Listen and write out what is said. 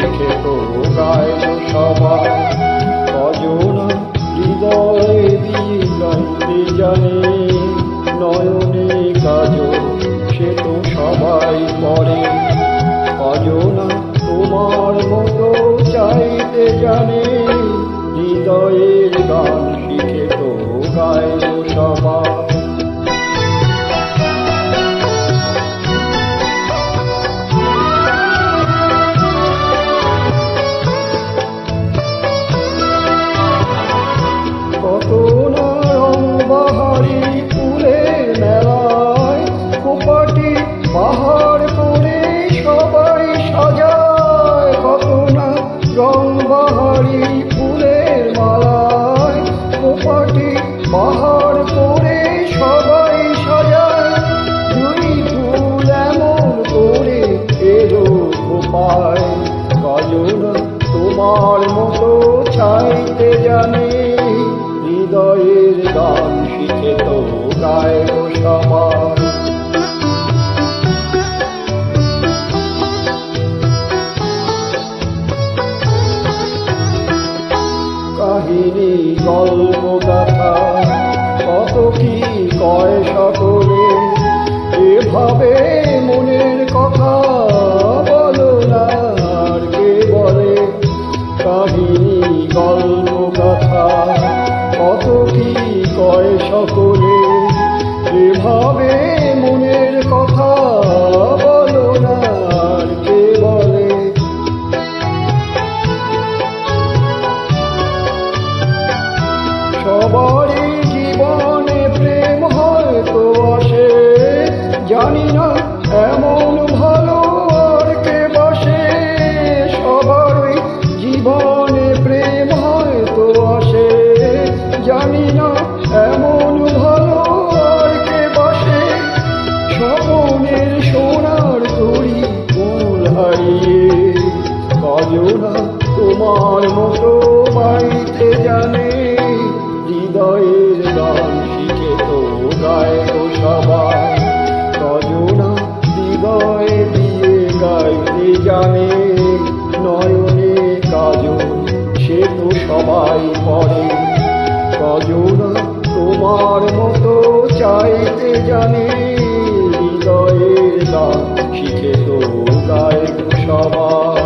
শিখে তো গায় তো সবাই। কজন হৃদয় দিয়ে পাহাড় করে সবাই সাজায়। দুই ফুল এমন করে এলো কোপায় কজন তোমার মতো চাইতে জানে। হৃদয়ের গান শিখে তো গায় সবাই। কাহিনী গল্প গাথা কত কি কয় সকলে? এভাবে মনের কথা বলো না আর কে বলে? কাহিনী গল্প গাথা কত কি কয় সকলে? এভাবে জানি না এমন ভালো আর কে বসে। সবারই জীবনে প্রেম হয়তো আসে। জানি না এমন ভালো আর কে বসে। স্বপনের সোনার তরি ফুল হারিয়ে। কজনা তোমার মতো বাইতে জানে। সে তো সবাই পড়ে কজনা তোমার মতো চাইতে জানে? হৃদয়ের গান শিখে তো গায় সবাই